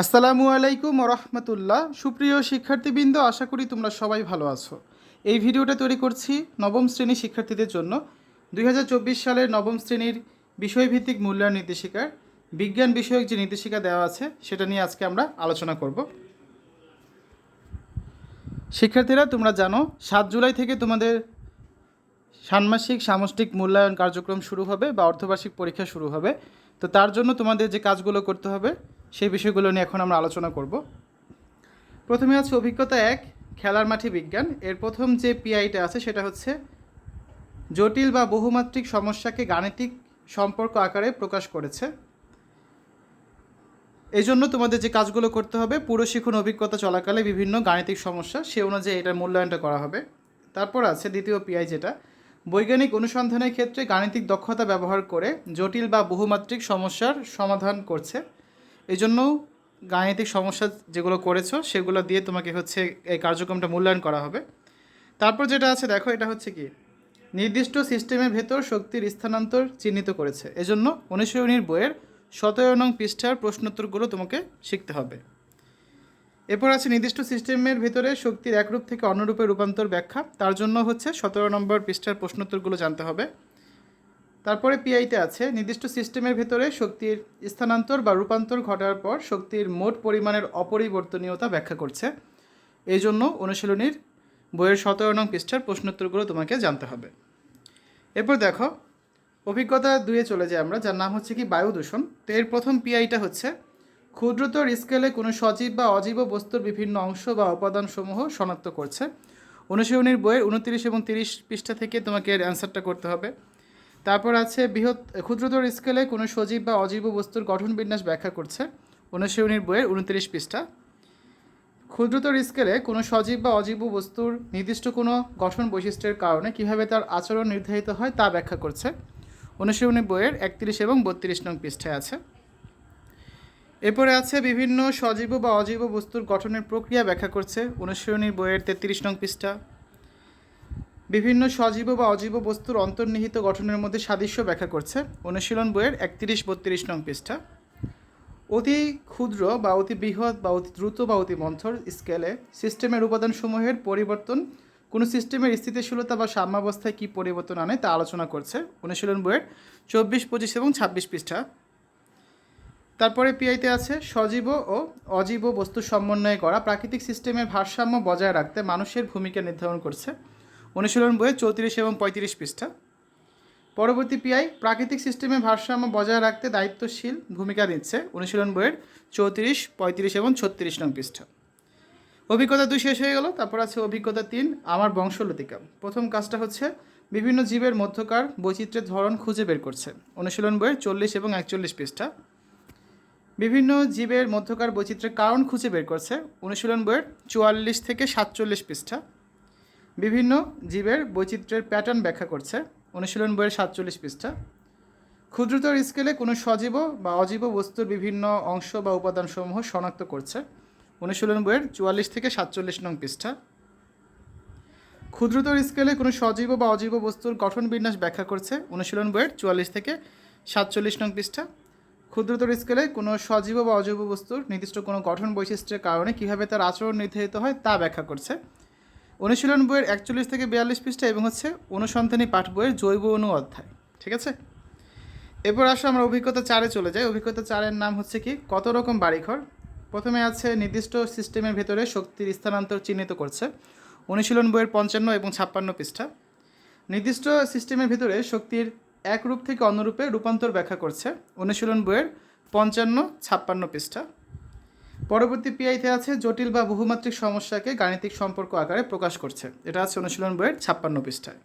আসসালামু আলাইকুম রহমতুল্লাহ। সুপ্রিয় শিক্ষার্থীবৃন্দ, আশা করি তোমরা সবাই ভালো আছো। এই ভিডিওটা তৈরি করছি নবম শ্রেণির শিক্ষার্থীদের জন্য। দুই হাজার চব্বিশ সালের নবম শ্রেণির বিষয়ভিত্তিক মূল্যায়ন নির্দেশিকার বিজ্ঞান বিষয়ক যে নির্দেশিকা দেওয়া আছে, সেটা নিয়ে আজকে আমরা আলোচনা করব। শিক্ষার্থীরা, তোমরা জানো, সাত জুলাই থেকে তোমাদের ষান্মাসিক সামষ্টিক মূল্যায়ন কার্যক্রম শুরু হবে বা অর্ধবার্ষিক পরীক্ষা শুরু হবে। তো তার জন্য তোমাদের যে কাজগুলো করতে হবে সেই বিষয়গুলো নিয়ে এখন আমরা আলোচনা করব। প্রথমে আছে অভিজ্ঞতা এক, খেলার মাঠে বিজ্ঞান। এর প্রথম যে পিআইটা আছে সেটা হচ্ছে জটিল বা বহুমাত্রিক সমস্যাকে গাণিতিক সম্পর্ক আকারে প্রকাশ করেছে। এই জন্য তোমাদের যে কাজগুলো করতে হবে, পুরো শিখন অভিজ্ঞতা চলাকালে বিভিন্ন গাণিতিক সমস্যা, সে অনুযায়ী এটার মূল্যায়নটা করা হবে। তারপর আছে দ্বিতীয় পিআই যেটা, বৈজ্ঞানিক অনুসন্ধানের ক্ষেত্রে গাণিতিক দক্ষতা ব্যবহার করে জটিল বা বহুমাত্রিক সমস্যার সমাধান করছে। এই জন্য গাণিতিক সমস্যা যেগুলো করেছ, সেগুলো দিয়ে তোমাকে হচ্ছে এই কার্যক্রমটা মূল্যায়ন করা হবে। তারপর যেটা আছে, দেখো, এটা হচ্ছে কি? নির্দিষ্ট সিস্টেমের ভেতর শক্তির স্থানান্তর চিহ্নিত করেছে। এজন্য উনিশশো অনুশীলনীর বইয়ের সতেরো নং পৃষ্ঠার প্রশ্নোত্তরগুলো তোমাকে শিখতে হবে। এরপর আছে, নির্দিষ্ট সিস্টেমের ভেতরে শক্তির একরূপ থেকে অন্যরূপে রূপান্তর ব্যাখ্যা। তার জন্য হচ্ছে সতেরো নম্বর পৃষ্ঠার প্রশ্নোত্তরগুলো জানতে হবে। তারপরে পিআইতে আছে, নির্দিষ্ট সিস্টেমের ভেতরে শক্তির স্থানান্তর বা রূপান্তর ঘটার পর শক্তির মোট পরিমাণের অপরিবর্তনীয়তা ব্যাখ্যা করছে। এই জন্য অনুশীলনীর বইয়ের সতেরো নং পৃষ্ঠার প্রশ্নোত্তরগুলো তোমাকে জানতে হবে। এরপর দেখো, অভিজ্ঞতা দুয়ে চলে যাই আমরা, যার নাম হচ্ছে কি বায়ু দূষণ। তো এর প্রথম পিআইটা হচ্ছে, ক্ষুদ্রতর স্কেলে কোনো সজীব বা অজীব বস্তুর বিভিন্ন অংশ বা উপাদানসমূহ শনাক্ত করছে। অনুশীলনীর বইয়ের উনত্রিশ এবং তিরিশ পৃষ্ঠা থেকে তোমাকে এর অ্যান্সারটা করতে হবে। তারপর আছে বৃহৎ, ক্ষুদ্রতর স্কেলে কোনো সজীব বা অজীব বস্তুর গঠন বিন্যাস ব্যাখ্যা করছে। অনুশীলনীর বইয়ের উনত্রিশ পৃষ্ঠা। ক্ষুদ্রতর স্কেলে কোনো সজীব বা অজীব বস্তুর নির্দিষ্ট কোনো গঠন বৈশিষ্ট্যের কারণে কীভাবে তার আচরণ নির্ধারিত হয় তা ব্যাখ্যা করছে। অনুশীলনী বইয়ের একত্রিশ এবং বত্রিশ নং পৃষ্ঠায় আছে। এরপরে আছে বিভিন্ন সজীব বা অজীব বস্তুর গঠনের প্রক্রিয়া ব্যাখ্যা করছে। অনুশীলনীর বইয়ের তেত্রিশ নং পৃষ্ঠা। বিভিন্ন সজীব বা অজীব বস্তুর অন্তর্নিহিত গঠনের মধ্যে সাদৃশ্য ব্যাখ্যা করছে। অনুশীলন বইয়ের একত্রিশ বত্রিশ নং পৃষ্ঠা। অতি ক্ষুদ্র বা অতি বৃহৎ বা অতি দ্রুত বা অতি মন্থর স্কেলে সিস্টেমের উপাদানসমূহের পরিবর্তন, কোনো সিস্টেমের স্থিতিশীলতা বা সাম্যাবস্থায় কী পরিবর্তন আনে তা আলোচনা করছে অনুশীলন বইয়ের চব্বিশ, পঁচিশ এবং ছাব্বিশ পৃষ্ঠা। তারপরে পিআইতে আছে, সজীব ও অজীব বস্তু সমন্বয়ে করা প্রাকৃতিক সিস্টেমের ভারসাম্য বজায় রাখতে মানুষের ভূমিকা নির্ধারণ করছে। অনুশীলন বইয়ে চৌত্রিশ এবং পঁয়ত্রিশ পৃষ্ঠা। পরবর্তী পিআই প্রাকৃতিক সিস্টেমে ভারসাম্য বজায় রাখতে দায়িত্বশীল ভূমিকা নিচ্ছে অনুশীলন বইয়ের চৌত্রিশ, পঁয়ত্রিশ এবং ছত্রিশ নং পৃষ্ঠা। অভিজ্ঞতা দুই শেষ হয়ে গেল, তারপর আছে অভিজ্ঞতা তিন, আমার বংশলতিকা। প্রথম কাজটা হচ্ছে বিভিন্ন জীবের মধ্যকার বৈচিত্র্যের ধরন খুঁজে বের করছে। অনুশীলন বইয়ের চল্লিশ এবং একচল্লিশ পৃষ্ঠা। বিভিন্ন জীবের মধ্যকার বৈচিত্র্যের কারণ খুঁজে বের করছে। অনুশীলন বইয়ের চুয়াল্লিশ থেকে সাতচল্লিশ পৃষ্ঠা। বিভিন্ন জীবের বৈচিত্র্যের প্যাটার্ন ব্যাখ্যা করছে। অনুশীলন বইয়ের সাতচল্লিশ পৃষ্ঠা। ক্ষুদ্রতর স্কেলে কোনো সজীব বা অজীব বস্তুর বিভিন্ন অংশ বা উপাদানসমূহ শনাক্ত করছে। অনুশীলন বইয়ের চুয়াল্লিশ থেকে সাতচল্লিশ নং পৃষ্ঠা। ক্ষুদ্রতর স্কেলে কোনো সজীব বা অজীব বস্তুর গঠন বিন্যাস ব্যাখ্যা করছে। অনুশীলন বইয়ের চুয়াল্লিশ থেকে সাতচল্লিশ নং পৃষ্ঠা। ক্ষুদ্রতর স্কেলে কোনো সজীব বা অজীব বস্তুর নির্দিষ্ট কোনো গঠন বৈশিষ্ট্যের কারণে কীভাবে তার আচরণ নির্ধারিত হয় তা ব্যাখ্যা করছে। অনুশীলন বইয়ের একচল্লিশ থেকে বিয়াল্লিশ পৃষ্ঠা এবং হচ্ছে অনুসন্ধানী পাঠ বইয়ের জৈব অনু অধ্যায়, ঠিক আছে? এরপর আসো আমরা অভিজ্ঞতা চারে চলে যাই। অভিজ্ঞতা চারের নাম হচ্ছে কি? কত রকম বাড়িঘর? প্রথমে আছে নির্দিষ্ট সিস্টেমের ভেতরে শক্তির স্থানান্তর চিহ্নিত করছে। অনুশীলন বইয়ের পঞ্চান্ন এবং ছাপ্পান্ন পৃষ্ঠা। নির্দিষ্ট সিস্টেমের ভেতরে শক্তির এক রূপ থেকে অন্যরূপে রূপান্তর ব্যাখ্যা করছে। অনুশীলন বইয়ের পঞ্চান্ন, ছাপ্পান্ন পৃষ্ঠা। পরবর্তী পিআইতে আছে জটিল বা বহুমাত্রিক সমস্যাকে গাণিতিক সম্পর্ক আকারে প্রকাশ করছে। এটা আছে অনুশীলন বইয়ের ছাপ্পান্ন পৃষ্ঠায়।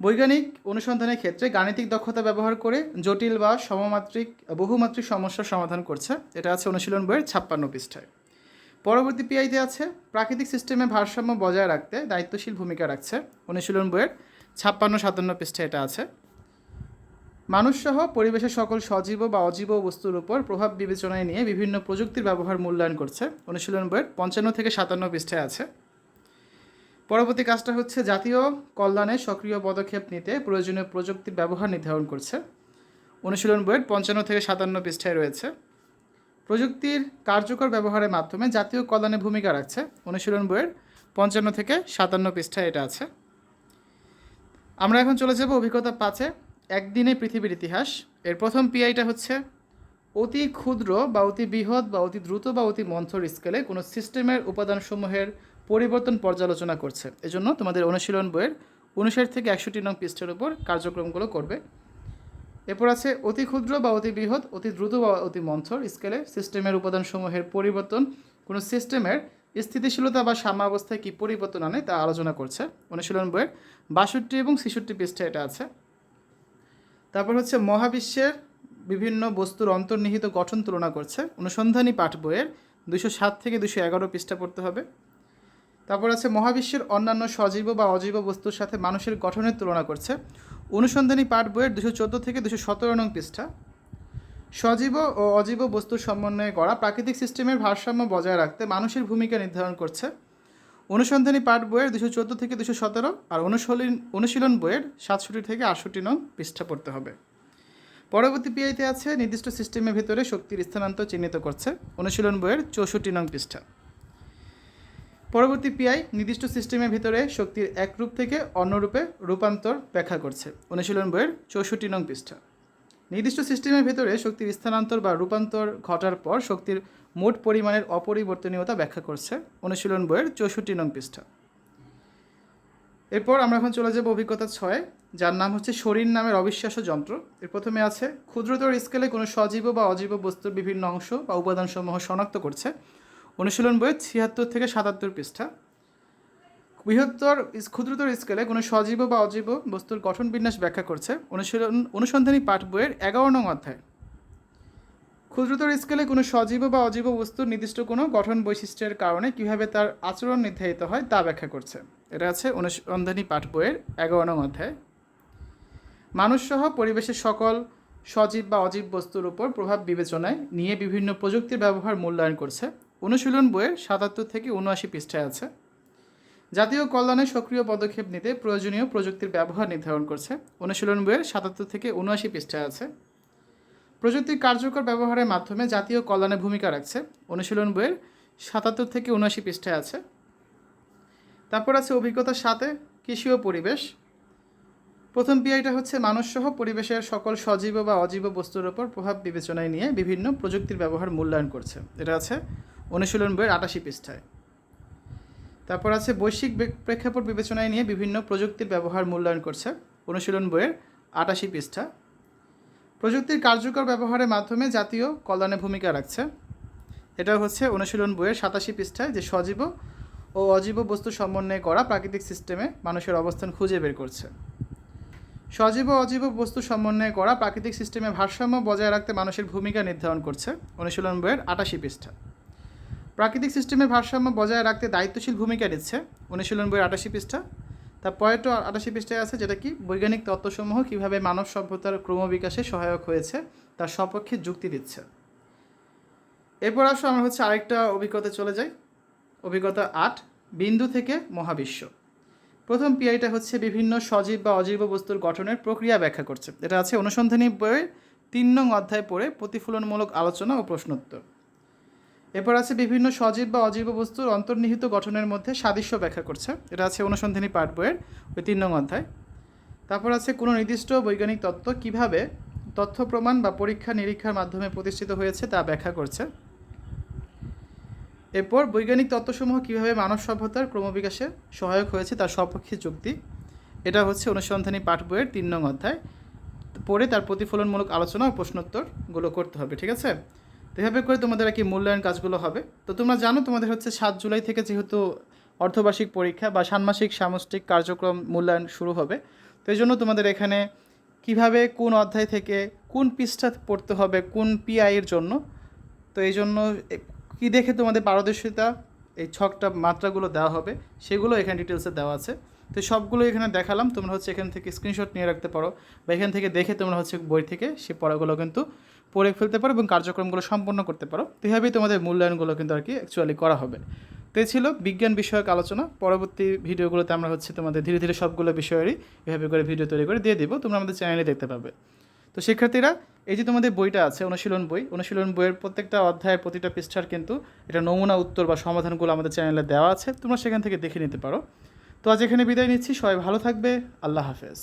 বৈজ্ঞানিক অনুসন্ধানের ক্ষেত্রে গাণিতিক দক্ষতা ব্যবহার করে জটিল বা সমমাত্রিক, বহুমাত্রিক সমস্যার সমাধান করছে। এটা আছে অনুশীলন বইয়ের ছাপ্পান্ন পৃষ্ঠায়। পরবর্তী পিআইতে আছে প্রাকৃতিক সিস্টেমে ভারসাম্য বজায় রাখতে দায়িত্বশীল ভূমিকা রাখছে। অনুশীলন বইয়ের ছাপ্পান্ন সাতান্ন পৃষ্ঠায় এটা আছে। মানুষসহ পরিবেশের সকল সজীব বা অজীব বস্তুর উপর প্রভাব বিবেচনায় নিয়ে বিভিন্ন প্রযুক্তির ব্যবহার মূল্যায়ন করছে। অনুশীলন বইয়ের পঞ্চান্ন থেকে সাতান্ন পৃষ্ঠায় আছে। পরবর্তী কাজটা হচ্ছে জাতীয় কল্যাণে সক্রিয় পদক্ষেপ নিতে প্রয়োজনীয় প্রযুক্তির ব্যবহার নির্ধারণ করছে। অনুশীলন বইয়ের পঞ্চান্ন থেকে সাতান্ন পৃষ্ঠায় রয়েছে। প্রযুক্তির কার্যকর ব্যবহারের মাধ্যমে জাতীয় কল্যাণে ভূমিকা রাখছে। অনুশীলন বইয়ের পঞ্চান্ন থেকে সাতান্ন পৃষ্ঠায় এটা আছে। আমরা এখন চলে যাব অভিজ্ঞতা পাঁচে। একদিনে পৃথিবীর ইতিহাস। এর প্রথম পিআইটা হচ্ছে অতি ক্ষুদ্র বা অতি বৃহৎ বা অতি দ্রুত বা অতি মন্থর স্কেলে কোনো সিস্টেমের উপাদানসমূহের পরিবর্তন পর্যালোচনা করছে। এজন্য তোমাদের অনুশীলন বইয়ের উনষাট থেকে একষট্টি নং পৃষ্ঠের উপর কার্যক্রমগুলো করবে। এরপর আছে অতি ক্ষুদ্র বা অতি বৃহৎ, অতি দ্রুত বা অতি মন্থর স্কেলে সিস্টেমের উপাদানসমূহের পরিবর্তন, কোনো সিস্টেমের স্থিতিশীলতা বা সাম্যাবস্থায় কী পরিবর্তন আনে তা আলোচনা করছে। অনুশীলন বইয়ের বাষট্টি এবং ছেষট্টি পৃষ্ঠা এটা আছে। তারপর হচ্ছে মহাবিশ্বের বিভিন্ন বস্তুর অন্তর্নিহিত গঠন তুলনা করছে। অনুসন্ধানী পাঠ বইয়ের দুশো সাত থেকে দুশো এগারো পৃষ্ঠা পড়তে হবে। তারপর আছে মহাবিশ্বের অন্যান্য সজীব বা অজীব বস্তুর সাথে মানুষের গঠনের তুলনা করছে। অনুসন্ধানী পাঠ বইয়ের দুশো চোদ্দ থেকে দুশো সতেরো নং পৃষ্ঠা। সজীব ও অজীব বস্তুর সমন্বয়ে করা প্রাকৃতিক সিস্টেমের ভারসাম্য বজায় রাখতে মানুষের ভূমিকা নির্ধারণ করছে। অনুসন্ধানী পাঠ বইয়ের দুশো চোদ্দ থেকে দুশো সতেরো আর অনুশীলন অনুশীলন বইয়ের সাতষট্টি থেকে আটষট্টি নং পৃষ্ঠা পড়তে হবে। পরবর্তী পিআইতে আছে, নির্দিষ্ট সিস্টেমের ভিতরে শক্তির স্থানান্তর চিহ্নিত করছে, অনুশীলন বইয়ের চৌষট্টি নং পৃষ্ঠা। পরবর্তী পিআই নির্দিষ্ট সিস্টেমের ভিতরে শক্তির এক রূপ থেকে অন্য রূপে রূপান্তর ব্যাখ্যা করছে, অনুশীলন বইয়ের চৌষট্টি নং পৃষ্ঠা। নির্দিষ্ট সিস্টেমের ভিতরে শক্তির স্থানান্তর বা রূপান্তর ঘটার পর শক্তির মোট পরিমাণের অপরিবর্তনীয়তা ব্যাখ্যা করছে অনুশীলন বইয়ের চৌষট্টি নং পৃষ্ঠা। এরপর আমরা এখন চলে যাব অভিজ্ঞতা ছয়, যার নাম হচ্ছে শরীর নামের অবিশ্বাস্য যন্ত্র। এর প্রথমে আছে, ক্ষুদ্রতর স্কেলে কোনো সজীব বা অজীব বস্তুর বিভিন্ন অংশ বা উপাদানসমূহ শনাক্ত করছে। অনুশীলন বইয়ের ছিয়াত্তর থেকে সাতাত্তর পৃষ্ঠা। বৃহত্তর ক্ষুদ্রতর স্কেলে কোনো সজীব বা অজীব বস্তুর গঠন বিন্যাস ব্যাখ্যা করছে। অনুশীলন, অনুসন্ধানী পাঠ বইয়ের এগারো নং অধ্যায়। ক্ষুদ্রতর স্কেলে কোনো সজীব বা অজীব বস্তুর নির্দিষ্ট কোনো গঠন বৈশিষ্ট্যের কারণে কীভাবে তার আচরণ নির্ধারিত হয় তা ব্যাখ্যা করছে। এটা আছে অনুসন্ধানী পাঠ বইয়ের এগারো নং অধ্যায়। মানুষসহ পরিবেশের সকল সজীব বা অজীব বস্তুর উপর প্রভাব বিবেচনায় নিয়ে বিভিন্ন প্রযুক্তির ব্যবহার মূল্যায়ন করছে। অনুশীলন বইয়ের সাতাত্তর থেকে উনআশি পৃষ্ঠায় আছে। জাতীয় কল্যাণে সক্রিয় পদক্ষেপ নিতে প্রয়োজনীয় প্রযুক্তির ব্যবহার নির্ধারণ করছে। অনুশীলন বইয়ের সাতাত্তর থেকে উনআশি পৃষ্ঠায় আছে। প্রযুক্তির কার্যকর ব্যবহারের মাধ্যমে জাতীয় কল্যাণে ভূমিকা রাখছে। অনুশীলন বইয়ের সাতাত্তর থেকে উনআশি পৃষ্ঠায় আছে। তারপর আছে অভিজ্ঞতার সাথে কৃষি ও পরিবেশ। প্রথম পিআইটা হচ্ছে মানুষসহ পরিবেশের সকল সজীব বা অজীব বস্তুর ওপর প্রভাব বিবেচনায় নিয়ে বিভিন্ন প্রযুক্তির ব্যবহার মূল্যায়ন করছে। এটা আছে অনুশীলন বইয়ের আটাশি পৃষ্ঠায়। তারপর আছে বৈশ্বিক প্রেক্ষাপট বিবেচনায় নিয়ে বিভিন্ন প্রযুক্তির ব্যবহার মূল্যায়ন করছে। অনুশীলন বইয়ের আটাশি পৃষ্ঠা। প্রযুক্তির কার্যকর ব্যবহারের মাধ্যমে জাতীয় কল্যাণে ভূমিকা রাখছে। এটা হচ্ছে অনুশীলন বইয়ের সাতাশি পৃষ্ঠায় যে সজীব ও অজীব বস্তু সমন্বয়ে করা প্রাকৃতিক সিস্টেমে মানুষের অবস্থান খুঁজে বের করছে। সজীব ও অজীব বস্তু সমন্বয়ে করা প্রাকৃতিক সিস্টেমে ভারসাম্য বজায় রাখতে মানুষের ভূমিকা নির্ধারণ করছে অনুশীলন বইয়ের আটাশি পৃষ্ঠা। প্রাকৃতিক সিস্টেমের ভারসাম্য বজায় রাখতে দায়িত্বশীল ভূমিকা নিচ্ছে অনুশীলন বইয়ের আটাশি পৃষ্ঠা। তার পয়েন্টও আটাশি পৃষ্ঠায় আছে, যেটা কি? বৈজ্ঞানিক তত্ত্বসমূহ কীভাবে মানব সভ্যতার ক্রমবিকাশে সহায়ক হয়েছে, তার সপক্ষে যুক্তি দিচ্ছে। এরপর আসো, আমরা হচ্ছে আরেকটা অভিজ্ঞতা চলে যাই। অভিজ্ঞতা আট, বিন্দু থেকে মহাবিশ্ব। প্রথম পিআইটা হচ্ছে বিভিন্ন সজীব বা অজীব বস্তুর গঠনের প্রক্রিয়া ব্যাখ্যা করছে। এটা আছে অনুসন্ধানী বইয়ের তিন নং অধ্যায় পড়ে প্রতিফলনমূলক আলোচনা ও প্রশ্নোত্তর। এরপর আছে বিভিন্ন সজীব বা অজীব বস্তুর অন্তর্নিহিত গঠনের মধ্যে সাদৃশ্য ব্যাখ্যা করছে। এটা আছে অনুসন্ধানী পাঠ বইয়ের ওই তিন নং অধ্যায়। তারপর আছে কোনো নির্দিষ্ট বৈজ্ঞানিক তত্ত্ব কীভাবে তথ্য প্রমাণ বা পরীক্ষা নিরীক্ষার মাধ্যমে প্রতিষ্ঠিত হয়েছে তা ব্যাখ্যা করছে। এরপর বৈজ্ঞানিক তত্ত্বসমূহ কীভাবে মানব সভ্যতার ক্রমবিকাশে সহায়ক হয়েছে তার সপক্ষে যুক্তি এটা হচ্ছে অনুসন্ধানী পাঠ বইয়ের তিন নং অধ্যায়। পড়ে তার প্রতিফলনমূলক আলোচনা ও প্রশ্নোত্তরগুলো করতে হবে, ঠিক আছে? এভাবে করে তোমাদের আর কি মূল্যায়ন কাজগুলো হবে। তো তোমরা জানো তোমাদের হচ্ছে সাত জুলাই থেকে যেহেতু অর্ধবার্ষিক পরীক্ষা বা ষান্মাসিক সামষ্টিক কার্যক্রম মূল্যায়ন শুরু হবে। তো এই জন্য তোমাদের এখানে কীভাবে কোন অধ্যায় থেকে কোন পৃষ্ঠা পড়তে হবে কোন পিআই এর জন্য। তো এই জন্য কী দেখে তোমাদের পারদর্শিতা, এই ছকটা মাত্রাগুলো দেওয়া হবে, সেগুলো এখানে ডিটেলসে দেওয়া আছে। তো সবগুলো এখানে দেখালাম, তোমরা হচ্ছে এখান থেকে স্ক্রিনশট নিয়ে রাখতে পারো বা এখান থেকে দেখে তোমরা হচ্ছে বই থেকে সে পড়াগুলো কিন্তু পড়ে ফেলতে পারো এবং কার্যক্রমগুলো সম্পন্ন করতে পারো। তো এভাবেই তোমাদের মূল্যায়নগুলো কিন্তু আর কি অ্যাকচুয়ালি করা হবে। তো ছিল বিজ্ঞান বিষয়ক আলোচনা। পরবর্তী ভিডিওগুলোতে আমরা হচ্ছে তোমাদের ধীরে ধীরে সবগুলো বিষয়েরই এভাবে করে ভিডিও তৈরি করে দিয়ে দেবো, তোমরা আমাদের চ্যানেলে দেখতে পাবে। তো শিক্ষার্থীরা, এই যে তোমাদের বইটা আছে, অনুশীলন বই, অনুশীলন বইয়ের প্রত্যেকটা অধ্যায়ের প্রতিটা পৃষ্ঠার কিন্তু এটা নমুনা উত্তর বা সমাধানগুলো আমাদের চ্যানেলে দেওয়া আছে, তোমরা সেখান থেকে দেখে নিতে পারো। তো আজ এখানে বিদায় নিচ্ছি সবাই ভালো থাকবে আল্লাহ হাফেজ।